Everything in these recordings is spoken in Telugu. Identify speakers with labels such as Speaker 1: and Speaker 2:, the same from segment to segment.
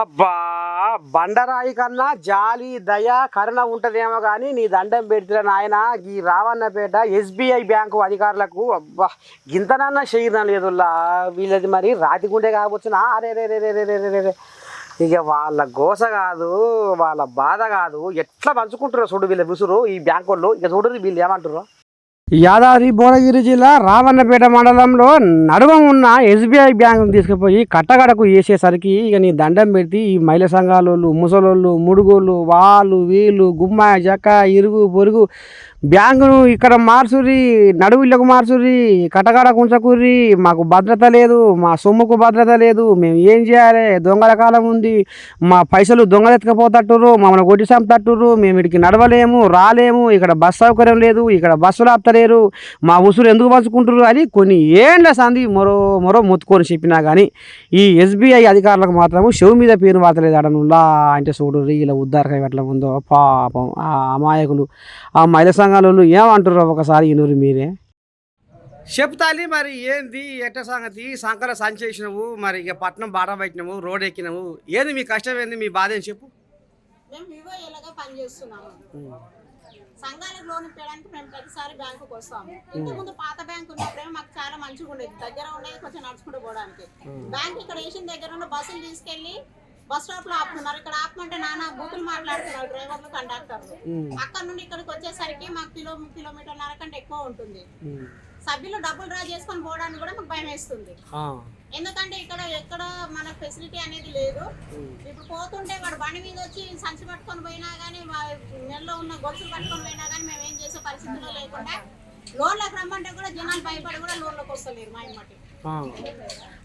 Speaker 1: అబ్బా బండరాయి కన్నా జాలి దయ కరుణ ఉంటదేమో కానీ నీ దండం పెడితే నాయన ఈ రావన్నపేట ఎస్బీఐ బ్యాంకు అధికారులకు అబ్బా గింతనన్నా చేయడం లేదుల్లా. వీళ్ళది మరి రాతిగుండే కావచ్చునా అరే రే రే రే రే రే రే ఇక వాళ్ళ గోస కాదు వాళ్ళ బాధ కాదు. ఎట్లా పంచుకుంటారో చూడు వీళ్ళ విసురు ఈ బ్యాంకు వాళ్ళు. ఇక చూడరు వీళ్ళు ఏమంటారు యాదాద్రి భువనగిరి జిల్లా రావన్నపేట మండలంలో నడువం ఉన్న ఎస్బీఐ బ్యాంకును తీసుకుపోయి కట్టగడకు వేసేసరికి ఇక నీ దండం పెడితే ఈ మహిళా సంఘాలోళ్ళు ముసలోళ్ళు ముడుగోళ్ళు వాళ్ళు వీళ్ళు గుమ్మ జక్క ఇరుగు పొరుగు బ్యాంకును ఇక్కడ మార్చురి ఇళ్ళకు మార్చురి కటగాడ కుంచకూర్రి మాకు భద్రత లేదు మా సొమ్ముకు భద్రత లేదు మేము ఏం చేయాలి? దొంగల కాలం ఉంది. మా పైసలు దొంగలు మమ్మల్ని కొట్టి చంపుతట్టుర్రు మేము ఇక్కడికి నడవలేము రాలేము ఇక్కడ బస్ సౌకర్యం లేదు ఇక్కడ బస్సులు ఆపుతలేరు మా ఉసురు ఎందుకు పంచుకుంటారు అని కొన్ని ఏండ్ల సంది మరో మరో మొత్తుకొని చెప్పినా కానీ ఈ ఎస్బీఐ అధికారులకు మాత్రము చెవు మీద పేరు వాతలేదు అడనులా అంటే చూడు ఇలా ఉద్దారకం ఎట్లా ఉందో పాపం ఆ అమాయకులు ఆ మహిళ సంఘం సంఘాలలో ఏమంటారు ఒకసారి ఇనురు మీరే? చెప్తాలి మరి ఏంది ఎట్ట సంగతి? సంకర సంచేసినవు మరి ఇక పట్నం బాట పెట్టినవు రోడ్ ఎక్కినవు. ఏంది మీ కష్టం ఏంది మీ బాధ ఏం చెప్పు?
Speaker 2: మేము వివో ఎలాగా పనిచేస్తున్నాము సంఘాలకు లోన్ ఇప్పడానికి మేము ప్రతిసారి బ్యాంకుకి వస్తాము. ఇంతకు ముందు పాత బ్యాంక్ ఉన్నప్పుడేమో మాకు చాలా మంచిగా ఉండేది దగ్గర ఉండేది కొంచెం నడుచుకుంటూ పోవడానికి. బ్యాంక్ ఇక్కడ వేసిన దగ్గర ఉన్న బస్సులు తీసుకెళ్ళి బస్ స్టాప్లో ఆపుతున్నారు. ఇక్కడ ఆపమంటే నాన్న బూతులు మాట్లాడుతున్నారు డ్రైవర్లు కండక్టర్లు. అక్కడ నుండి ఇక్కడికి వచ్చేసరికి మాకు కిలో కిలోమీటర్న్నర కంటే ఎక్కువ ఉంటుంది. సభ్యులు డబ్బులు డ్రా చేసుకొని పోవడానికి కూడా మాకు భయం వేస్తుంది. ఎందుకంటే ఇక్కడ ఎక్కడ మన ఫెసిలిటీ అనేది లేదు. ఇప్పుడు పోతుంటే వాడు బండి మీద వచ్చి సంచి పట్టుకొని పోయినా కానీ నెలలో ఉన్న గొలుసులు పట్టుకొని పోయినా కానీ మేము ఏం చేసే పరిస్థితిలో లేకుండా లోన్లకు రమ్మంటే కూడా జనాలు భయపడి కూడా లోన్లకు వస్తలేరు మా ఇమ్మటి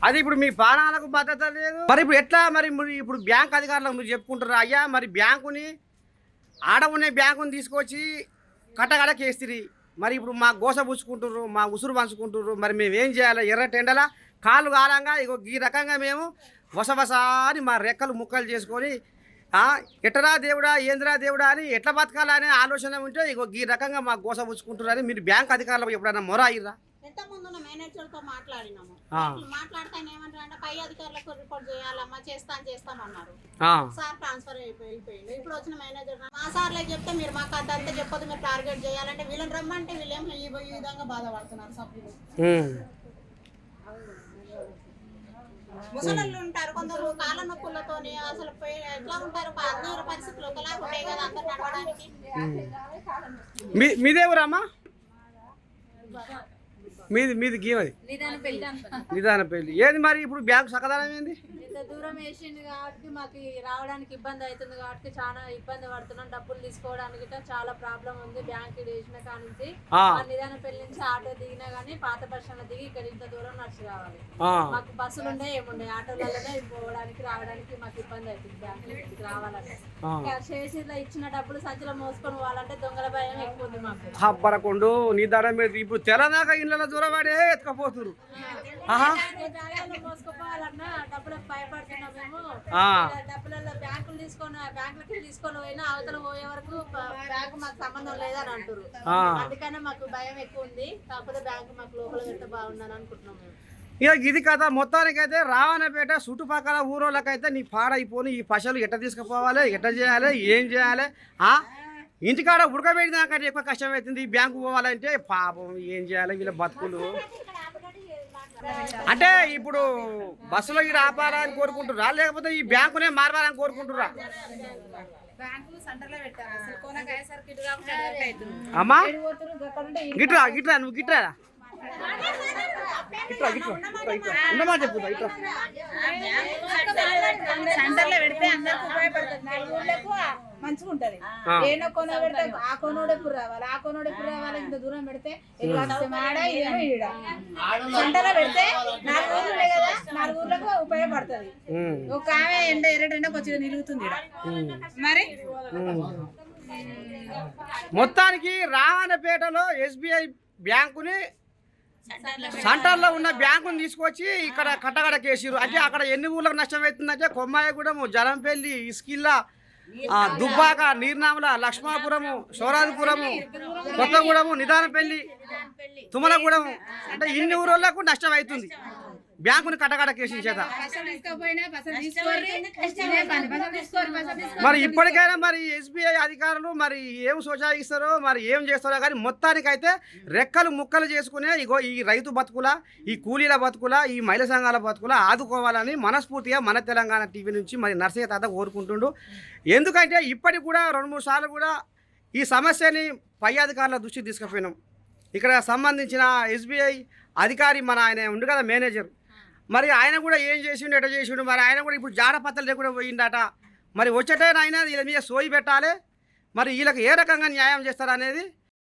Speaker 1: అది ఇప్పుడు మీ ప్రాణాలకు భద్రత లేదు. మరి ఇప్పుడు ఎట్లా మరి ఇప్పుడు బ్యాంక్ అధికారులకు మీరు చెప్పుకుంటారు అయ్యా మరి బ్యాంకుని ఆడ ఉన్న బ్యాంకుని తీసుకొచ్చి కట్టగడకి మరి ఇప్పుడు మా గోస పుచ్చుకుంటుర్రు మా ఉసురు పంచుకుంటున్నారు మరి మేము ఏం చేయాలి? ఎర్ర టెండలా? కాళ్ళు కాలంగా ఇగో ఈ రకంగా మేము వసవస అని మా రెక్కలు ముక్కలు చేసుకొని ఎటరా ఎట్టరా దేవుడా ఏంద్రా దేవుడా అని ఎట్లా బతకాలా అనే ఆలోచన ఉంటే ఇగో ఈ రకంగా మా గోస పుచ్చుకుంటున్నారని మీరు బ్యాంక్ అధికారులకు ఎప్పుడైనా మొర అయ్యిరా
Speaker 2: ఎంత ముందు ఉన్న మేనేజర్తో మాట్లాడినాము. మాట్లాడితే ఏమంటారు అంటే పై అధికారులకు రిపోర్ట్ చేయాలమ్మా చేస్తాను చేస్తామన్నారు.
Speaker 1: ఆ,
Speaker 2: సార్ ట్రాన్స్ఫర్ అయిపోయి వెళ్ళిపోయింది ఇప్పుడు వచ్చిన మేనేజర్ మా సార్లే చెప్తే మీరు మాకు అదంతా చెప్పొద్దు మీరు టార్గెట్ చేయాలంటే వీళ్ళని రమ్మంటే వీళ్ళేం ఈ విధంగా బాధపడుతున్నారు సభ్యులు. ముసలోళ్ళు ఉంటారు కొందరు కాళ్ళ నొప్పులతోని అసలు ఎట్లా ఉంటారు? అందరు పరిస్థితులు ఒకలా ఉంటాయి కదా అందరు నడవడానికి.
Speaker 1: మీ మీదే మీది మీది గీమది నిదాన పెళ్ళి ఏది మరి ఇప్పుడు బ్యాంకు సకదానం ఏంది?
Speaker 3: ఇంత దూరం వేసింది కాబట్టి మాకు రావడానికి ఇబ్బంది అవుతుంది కాబట్టి చాలా ఇబ్బంది పడుతున్నాం. డబ్బులు తీసుకోవడానికి చాలా ప్రాబ్లం ఉంది బ్యాంక్ వేసిన కానుంచి. మా నిదాన పెళ్ళి నుంచి ఆటో దిగినా గానీ పాత బస్టాండ్ దిగి ఇక్కడ ఇంత దూరం నడిచి రావాలి. మాకు బస్సులు ఉండే ఏముండే ఆటోలలోనే పోవడానికి రావడానికి మాకు ఇబ్బంది అవుతుంది బ్యాంక్ రావాలంటే.
Speaker 1: ఆ.
Speaker 3: చేసిలో ఇచ్చిన డబ్బులు సంచిలో మోసుకొని పోవాలంటే దొంగల భయం ఎక్కువ మాకు
Speaker 1: హబ్బరకుండు నిదానం మీద ఇప్పుడు తెల్లదాకా ఇళ్ళ దూరపడే ఎత్తుకపోతురు. ఇక ఇది కథ. మొత్తానికైతే రావణపేట చుట్టుపక్కల ఊరోళ్ళకైతే నీ పాడైపోని ఈ పశలు ఎట్ట తీసుకుపోవాలి ఎట్ట చేయాలి ఏం చేయాలి ఆ. ఇంటికాడ ఉడకబెట్టినాకంటే ఎక్కువ కష్టం అవుతుంది ఈ బ్యాంకు పోవాలంటే పాపం ఏం చేయాలి వీళ్ళ బతుకులు? అంటే ఇప్పుడు బస్సులో ఇక్కడ ఆపాలని కోరుకుంటురా లేకపోతే ఈ బ్యాంకునే మారవాలని కోరుకుంటురా అమ్మా గిట్రా గిట్రా నువ్వు గిట్రా గిట్రా ఉండమా చెప్పు
Speaker 4: సెంటర్లో పెడితే అందరికి ఉపయోగపడుతుంది. మంచిగా ఉంటది
Speaker 1: ఆ.
Speaker 4: ఏనో కొన పెడితే ఆ కొనోడు ఎప్పుడు రావాలి ఆ కొనోడు ఎప్పుడు రావాలి ఇంత దూరం పెడితే ఇదేమో ఈడ. సెంటర్లో పెడితే నాలుగు ఊర్లు కదా నాలుగు ఊర్లకు ఉపయోగపడుతుంది. ఒక ఆమె ఎండ ఎర్రటెండ కొంచెం నిలుగుతుంది ఈడ. మరి.
Speaker 1: మొత్తానికి రావణపేటలో ఎస్బీఐ బ్యాంకుని సెంటర్లో ఉన్న బ్యాంకుని తీసుకొచ్చి ఇక్కడ కట్టగడ కేసిరు అంటే అక్కడ ఎన్ని ఊర్లకు నష్టం అవుతుందంటే కొమ్మాయగూడెము జలంపల్లి ఇస్కిల్లా దుబ్బాక నీర్నామల లక్ష్మాపురము శోరాదిపురము కొత్తగూడెము నిదానపల్లి తుమ్మలగూడెము. అంటే ఇన్ని ఊరోళ్ళకు నష్టం అవుతుంది బ్యాంకుని కటకట కేసు చేత మరి ఇప్పటికైనా మరి ఎస్బీఐ అధికారులు మరి ఏం సూచాయిస్తారో మరి ఏం చేస్తారో కానీ మొత్తానికైతే రెక్కలు ముక్కలు చేసుకునే ఇగో ఈ రైతు బతుకుల ఈ కూలీల బతుకుల ఈ మహిళా సంఘాల బతుకుల ఆదుకోవాలని మనస్ఫూర్తిగా మన తెలంగాణ టీవీ నుంచి మరి నర్సయ్య తాత కోరుకుంటుండు. ఎందుకంటే ఇప్పటికి కూడా రెండు మూడు సార్లు కూడా ఈ సమస్యని పై అధికారుల దృష్టికి తీసుకుపోయినాం. ఇక్కడ సంబంధించిన ఎస్బీఐ అధికారి మన ఆయన ఉండు కదా మేనేజర్. మరి ఆయన కూడా ఏం చేసిండు ఎట చేసిండు? మరి ఆయన కూడా ఇప్పుడు జాడపత్రలు లేకుండా పోయిండట. మరి వచ్చేటైనా ఆయన వీళ్ళ మీద సోయి పెట్టాలి. మరి వీళ్ళకి ఏ రకంగా న్యాయం చేస్తారు అనేది